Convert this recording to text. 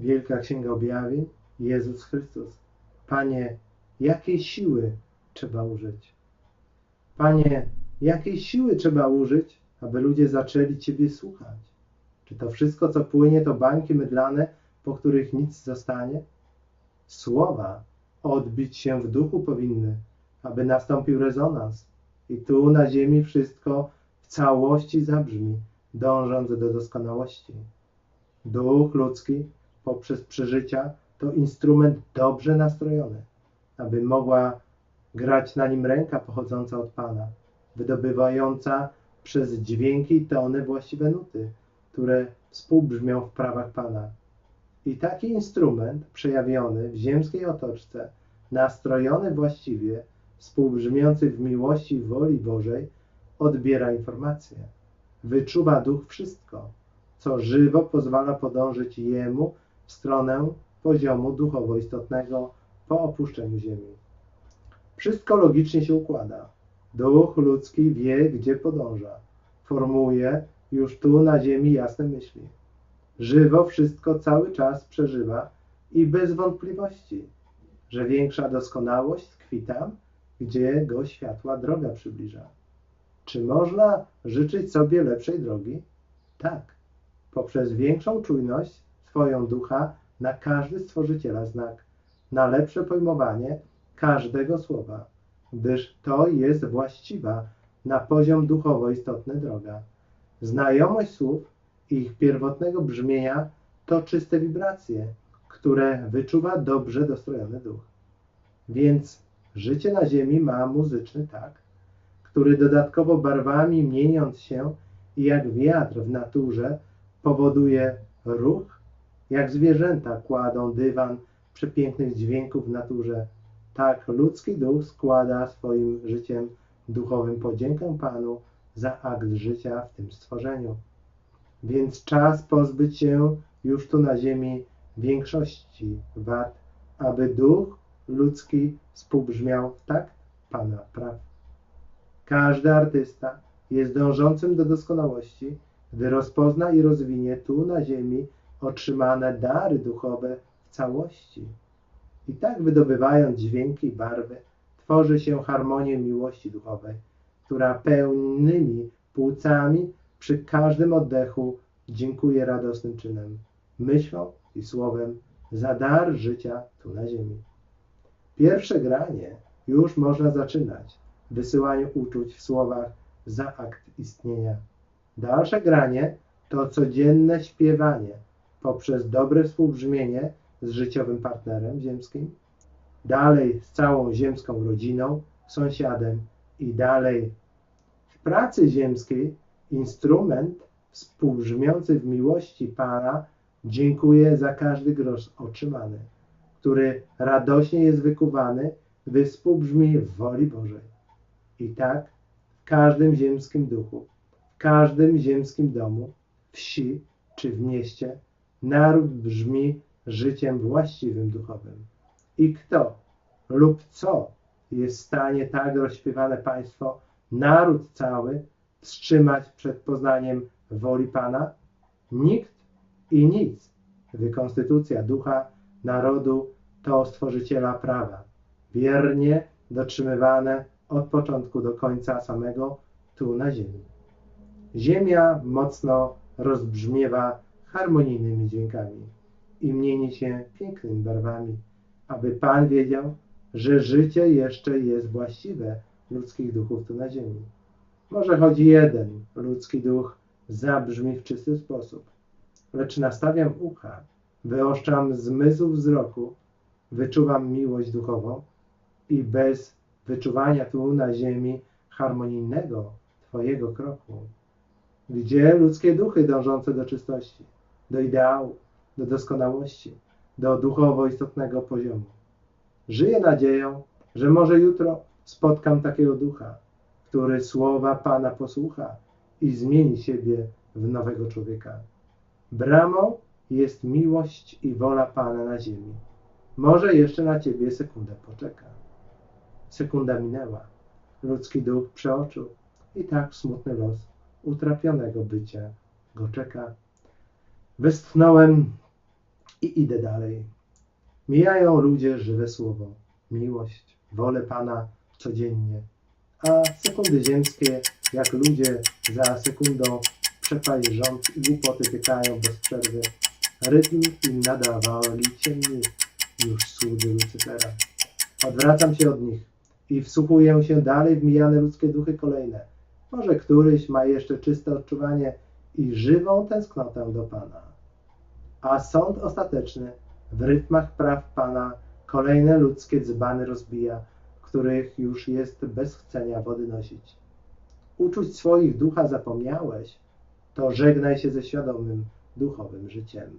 Wielka Księga Objawień, Jezus Chrystus. Panie, jakiej siły trzeba użyć? Panie, jakiej siły trzeba użyć, aby ludzie zaczęli Ciebie słuchać? Czy to wszystko, co płynie, to bańki mydlane, po których nic zostanie? Słowa odbić się w duchu powinny, aby nastąpił rezonans. I tu na ziemi wszystko w całości zabrzmi, dążąc do doskonałości. Duch ludzki poprzez przeżycia to instrument dobrze nastrojony, aby mogła grać na nim ręka pochodząca od Pana, wydobywająca przez dźwięki i tony właściwe nuty, które współbrzmią w prawach Pana. I taki instrument przejawiony w ziemskiej otoczce, nastrojony właściwie, współbrzmiący w miłości i woli Bożej, odbiera informacje. Wyczuwa duch wszystko, co żywo pozwala podążyć Jemu w stronę poziomu duchowo istotnego po opuszczeniu ziemi. Wszystko logicznie się układa. Duch ludzki wie, gdzie podąża. Formuje już tu na ziemi jasne myśli. Żywo wszystko cały czas przeżywa i bez wątpliwości, że większa doskonałość tkwi tam, gdzie go światła droga przybliża. Czy można życzyć sobie lepszej drogi? Tak, poprzez większą czujność swoją ducha na każdy stworzyciela znak, na lepsze pojmowanie każdego słowa, gdyż to jest właściwa na poziom duchowo istotny droga. Znajomość słów i ich pierwotnego brzmienia to czyste wibracje, które wyczuwa dobrze dostrojony duch. Więc życie na ziemi ma muzyczny tak, który dodatkowo barwami mieniąc się i jak wiatr w naturze powoduje ruch, jak zwierzęta kładą dywan przepięknych dźwięków w naturze, tak ludzki duch składa swoim życiem duchowym podziękę Panu za akt życia w tym stworzeniu. Więc czas pozbyć się już tu na ziemi większości wad, aby duch ludzki współbrzmiał w takt Pana praw. Każdy artysta jest dążącym do doskonałości, gdy rozpozna i rozwinie tu na ziemi otrzymane dary duchowe w całości. I tak wydobywając dźwięki i barwy, tworzy się harmonię miłości duchowej, która pełnymi płucami przy każdym oddechu dziękuję radosnym czynem, myślą i słowem za dar życia tu na ziemi. Pierwsze granie już można zaczynać w wysyłaniu uczuć w słowach za akt istnienia. Dalsze granie to codzienne śpiewanie poprzez dobre współbrzmienie z życiowym partnerem ziemskim, dalej z całą ziemską rodziną, sąsiadem i dalej w pracy ziemskiej instrument współbrzmiący w miłości Pana dziękuję za każdy grosz otrzymany, który radośnie jest wykuwany, gdy współbrzmi w woli Bożej. I tak w każdym ziemskim duchu, w każdym ziemskim domu, wsi czy w mieście naród brzmi życiem właściwym duchowym. I kto lub co jest w stanie tak rozśpiewane państwo, naród cały, wstrzymać przed poznaniem woli Pana? Nikt i nic, gdy konstytucja ducha narodu to stworzyciela prawa, wiernie dotrzymywane od początku do końca samego tu na ziemi. Ziemia mocno rozbrzmiewa harmonijnymi dźwiękami i mieni się pięknymi barwami, aby Pan wiedział, że życie jeszcze jest właściwe ludzkich duchów tu na ziemi. Może choć jeden ludzki duch zabrzmi w czysty sposób, lecz nastawiam ucha, wyoszczam zmysł wzroku, wyczuwam miłość duchową i bez wyczuwania tu na ziemi harmonijnego Twojego kroku, gdzie ludzkie duchy dążące do czystości, do ideału, do doskonałości, do duchowo istotnego poziomu. Żyję nadzieją, że może jutro spotkam takiego ducha, który słowa Pana posłucha i zmieni siebie w nowego człowieka. Bramą jest miłość i wola Pana na ziemi. Może jeszcze na Ciebie sekundę poczeka. Sekunda minęła. Ludzki duch przeoczył i tak smutny los utrapionego bycia go czeka. Westchnąłem i idę dalej. Mijają ludzie żywe słowo, miłość, wolę Pana codziennie, a sekundy ziemskie, jak ludzie za sekundą przepaść rząd i głupoty tykają bez przerwy. Rytm im nadawali ciemni już słudzy Lucyfera. Odwracam się od nich i wsłuchuję się dalej w mijane ludzkie duchy kolejne. Może któryś ma jeszcze czyste odczuwanie i żywą tęsknotę do Pana. A sąd ostateczny w rytmach praw Pana kolejne ludzkie dzbany rozbija, których już jest bez chcenia wody nosić. Uczuć swoich ducha zapomniałeś, to żegnaj się ze świadomym duchowym życiem.